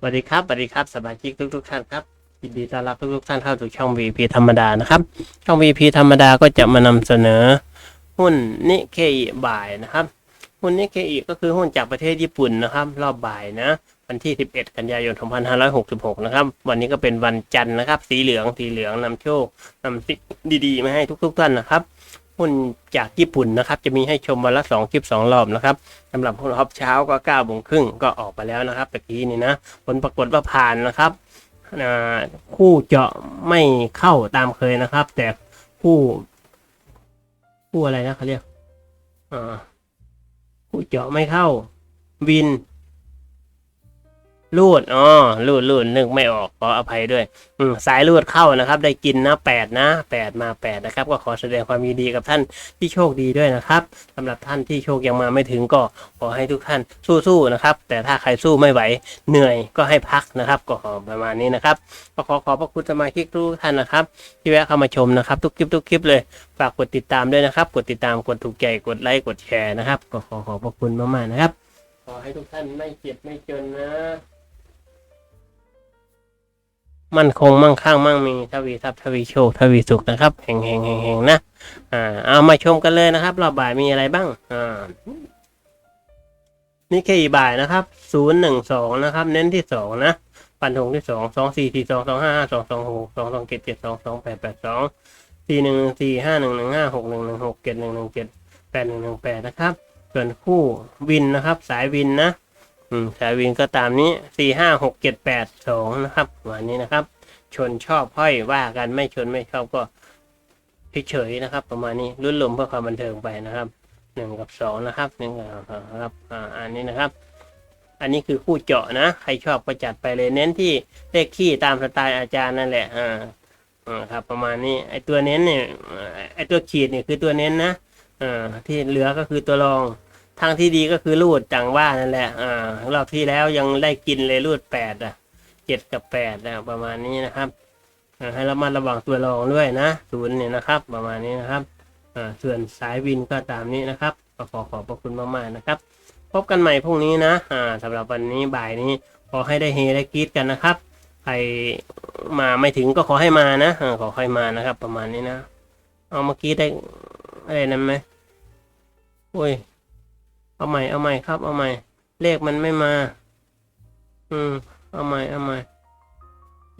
สวัสดีครับสวัสดีครับสมาชิกทุกๆท่านครับยินดีต้อนรับทุกๆท่านเข้าสู่ช่อง VP ธรรมดานะครับ ช่อง VP ธรรมดาก็จะมานำเสนอ หุ้นนิเคอิบ่ายนะครับ หุ้นนิเคอิก็คือหุ้นจากประเทศญี่ปุ่นนะครับ รอบบ่ายนะวันที่ 11 กันยายน 2566 นะครับ วันนี้ก็เป็นวันจันทร์นะครับ สีเหลืองสีเหลืองนำโชคนำสิ่งดีๆมาให้ทุกๆท่านนะครับ หุ้นจากญี่ปุ่นนะครับ จะมีให้ชมวันละ 2 คลิป 2 รอบนะครับสำหรับหุ้นรอบเช้าก็9โมงครึ่งก็ออกไปแล้วนะครับตะกี้นี่นะ ผลปรากฏว่าผ่านนะครับคู่เจาะไม่เข้าตามเคยนะครับ แต่คู่ คู่อะไรนะเขาเรียกคู่เจาะไม่เข้า วิน ลูดอ๋อลูดลูดนึกไม่ออกขออภัยด้วย อืมสายลูดเข้านะครับ ได้กินนะแปดนะแปดมาแปดนะครับ ก็ขอแสดงความยินดีกับท่านที่โชคดีด้วยนะครับสำหรับท่านที่โชคยังมาไม่ถึงก็ขอให้ทุกท่านสู้ๆนะครับ แต่ถ้าใครสู้ไม่ไหวเหนื่อยก็ให้พักนะครับ ก็ประมาณนี้นะครับก็ขอขอบพระคุณสมาชิกทุกท่านนะครับ ที่แวะเข้ามาชมนะครับ ทุกคลิปทุกคลิปเลยฝากกดติดตามด้วยนะครับ กดติดตามกดถูกใจกดไลค์กดแชร์นะครับ ก็ขอขอบพระคุณมากๆนะครับ ขอให้ทุกท่านไม่เจ็บไม่จนนะ มั่นคงมั่งคั่งมั่งมีทวีทรัพย์ทวีโชคทวีสุขนะครับแห่งแห่งแห่งแห่งนะอ่าเอามาชมกันเลยนะครับรอบบ่ายมีอะไรบ้างอ่านี่แค่บ่ายนะครับศูนย์หนึ่งสองนะครับ เน้นที่สองนะปันธงที่สองสองสี่สี่สองสองห้าสองสองหกสองสองเจ็ดเจ็ดสองสองแปดแปดสองสี่หนึ่งหนึ่งสี่ห้าหนึ่งหนึ่งห้าหกหนึ่งหนึ่งหกเจ็ดหนึ่งหนึ่งเจ็ดแปดหนึ่งหนึ่งแปดนะครับ ส่วนคู่วินนะครับ สายวินนะ อืมสายวินก็ตามนี้สี่ห้าหกเจ็ดแปดสองนะครับวันนี้นะครับ ชนชอบห้อยว่ากันไม่ชนไม่ชอบก็เฉยๆนะครับ ประมาณนี้รุ่นลมเพื่อความบันเทิงไปนะครับหนึ่งกับสองนะครับหนึ่งกับสองนะครับอ่าอันนี้นะครับ อันนี้คือคู่เจาะนะ ใครชอบก็จัดไปเลยเน้นที่เลขขี้ตามสไตล์อาจารย์นั่นแหละอ่าอ่าครับประมาณนี้ไอตัวเน้นเนี่ยไอตัวขีดเนี่ยคือตัวเน้นนะอ่าที่เหลือก็คือตัวรอง ทางที่ดีก็คือรูดจังว่านั่นแหละ อ่ารอบที่แล้วยังได้กินเลยรูดแปดอะเจ็ดกับแปดนะประมาณนี้นะครับให้ระมัดระวังตัวรองด้วยนะศูนย์เนี่ยนะครับ ประมาณนี้นะครับอ่าส่วนสายวินก็ตามนี้นะครับก็ขอขอบพระคุณมากๆนะครับ พบกันใหม่พรุ่งนี้นะอ่าสำหรับวันนี้บ่ายนี้ขอให้ได้เฮได้กีดกันนะครับ ใครมาไม่ถึงก็ขอให้มานะอ่าขอให้มานะครับ ประมาณนี้นะ เอาเมื่อกี้ได้อะไรนั้นไหมโอ้ย เอาใหม่เอาใหม่ครับ เอาใหม่ เลขมันไม่มา อืม เอาใหม่เอาใหม่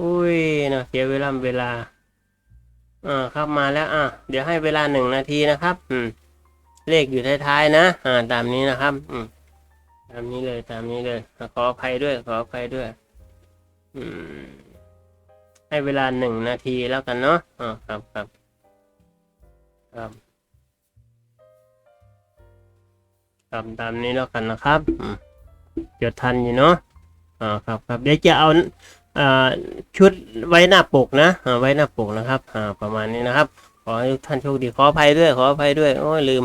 อุ้ยนะเสียเวลาเวลา อ่าครับมาแล้ว อะเดี๋ยวให้เวลาหนึ่งนาทีนะครับ อืม เลขอยู่ท้ายๆนะ อ่า ตามนี้นะครับ อืม ตามนี้เลยตามนี้เลย ขออภัยด้วย ขออภัยด้วย อืม ให้เวลาหนึ่งนาทีแล้วกันเนาะ อ่าครับครับครับ ตามตามนี้แล้วกันนะครับอืมจดทันอยู่เนาะอ่าครับครับเดี๋ยวจะเอาอ่าชุดไว้หน้าปกนะอ่าไว้หน้าปกนะครับอ่าประมาณนี้นะครับ ขอให้ทุกท่านโชคดีขออภัยด้วยขออภัยด้วยโอ้ยลืม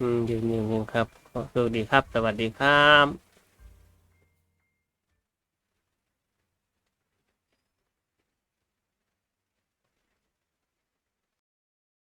อืมลืมลืมลืมครับขอโชคดีครับ สวัสดีครับ